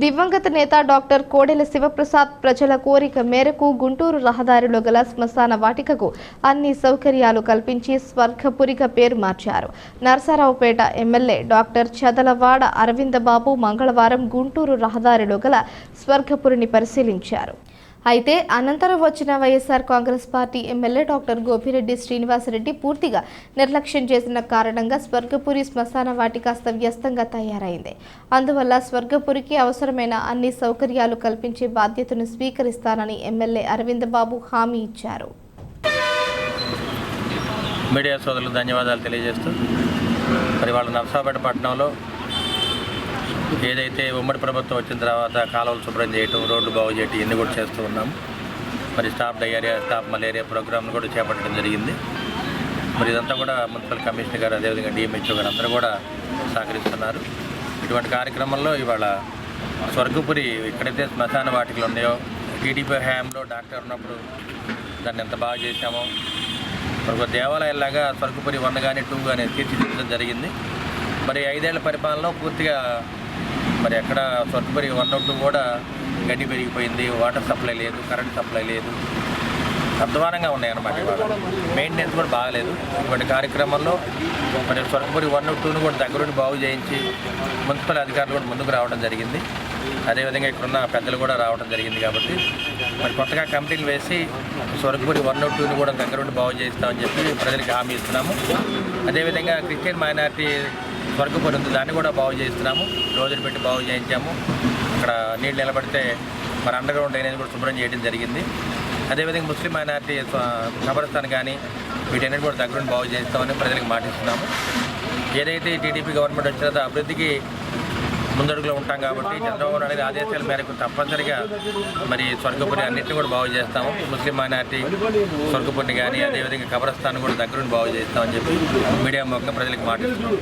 దివంగత నేత డాక్టర్ కోడెల శివప్రసాద్ ప్రజల కోరిక మేరకు గుంటూరు రహదారిలో గల శ్మశాన వాటికకు అన్ని సౌకర్యాలు కల్పించి స్వర్గపురిగా పేరు మార్చారు. నరసరావుపేట ఎమ్మెల్యే డాక్టర్ చదలవాడ అరవిందబాబు మంగళవారం గుంటూరు రహదారిలో గల స్వర్గపురిని పరిశీలించారు. అయితే అనంతరం వచ్చిన YSR Congress party MLA doctor Gopireddy Srinivasareddy పూర్తిగా నిర్లక్ష్యం చేసిన కారణంగా స్వర్గపురి శ్మశాన వాటిక అస్తవ్యస్తంగా తయారైంది. అందువల్ల స్వర్గపురికి అవసరమైన అన్ని సౌకర్యాలు కల్పించే బాధ్యతను స్వీకరిస్తానని ఎమ్మెల్యే అరవింద్ బాబు హామీ ఇచ్చారు. మీడియా సోదరులకు ధన్యవాదాలు తెలియజేస్తూ మరి వాళ్ళ నర్సాపేట పట్టణంలో ఏదైతే ఉమ్మడి ప్రభుత్వం వచ్చిన తర్వాత కాలువలు శుభ్రం చేయటం రోడ్లు బాగు చేయటం ఇవన్నీ కూడా చేస్తూ ఉన్నాము మరి స్టాప్ డయేరియా స్టాప్ మలేరియా ప్రోగ్రామ్ను కూడా చేపట్టడం జరిగింది. మరి ఇదంతా కూడా మున్సిపల్ కమిషనర్ గారు అదేవిధంగా డిఎంహెచ్ఓ గారు అందరూ కూడా సహకరిస్తున్నారు. ఇటువంటి కార్యక్రమంలో ఇవాళ స్వర్గపురి ఎక్కడైతే శ్మశాన వాటికలు ఉన్నాయో టీడీపీ హయాంలో డాక్టర్ ఉన్నప్పుడు దాన్ని ఎంత బాగా చేశామో మరి ఒక దేవాలయంలాగా స్వర్గపురి వన్ కానీ టూ కానీ తీర్చిదిద్దడం జరిగింది. మరి ఐదేళ్ళ పరిపాలనలో పూర్తిగా మరి ఎక్కడ స్వర్గపురి వన్ టూ కూడా గడ్డి పెరిగిపోయింది వాటర్ సప్లై లేదు కరెంట్ సప్లై లేదు. అధ్వానంగా ఉన్నాయన్నమాట ఇవాళ. మెయింటెనెన్స్ కూడా బాగలేదు. ఇటువంటి కార్యక్రమంలో మరి స్వర్గపురి వన్ టూను కూడా దగ్గరుండి బాగు చేయించి మున్సిపల్ అధికారులు కూడా ముందుకు రావడం జరిగింది. అదేవిధంగా ఇక్కడున్న పెద్దలు కూడా రావడం జరిగింది కాబట్టి మరి కొత్తగా కమిటీలు వేసి స్వర్గపురి వన్ టూని కూడా దగ్గరుండి బాగు చేయిస్తామని చెప్పి ప్రజలకు హామీ ఇస్తున్నాము. అదేవిధంగా క్రిస్టియన్ మైనారిటీ స్వర్గపురి ఉంది దాన్ని కూడా బాగు చేస్తున్నాము రోజులు పెట్టి బాగు చేయించాము. అక్కడ నీళ్ళు నిలబడితే మరి అండర్ గ్రౌండ్ డ్రైనేజ్ కూడా శుభ్రం చేయడం జరిగింది. అదేవిధంగా ముస్లిం మైనార్టీ కబరస్థాన్ కానీ వీటన్నిటి కూడా దగ్గరుండి బాగు చేస్తామని ప్రజలకు మాటిస్తున్నాము. ఏదైతే టీడీపీ గవర్నమెంట్ వచ్చినదో అభివృద్ధికి ముందడుగులో ఉంటాం కాబట్టి చంద్రబాబు నాయుడు గారి ఆదేశాల మేరకు తప్పనిసరిగా మరి స్వర్గపురి అన్నింటినీ కూడా బాగు చేస్తాము. ముస్లిం మైనార్టీ స్వర్గపురిని కానీ అదేవిధంగా కబరస్థాన్ కూడా దగ్గరుండి బాగు చేస్తామని చెప్పి మీడియా మొక్క ప్రజలకు మాటిస్తున్నాము.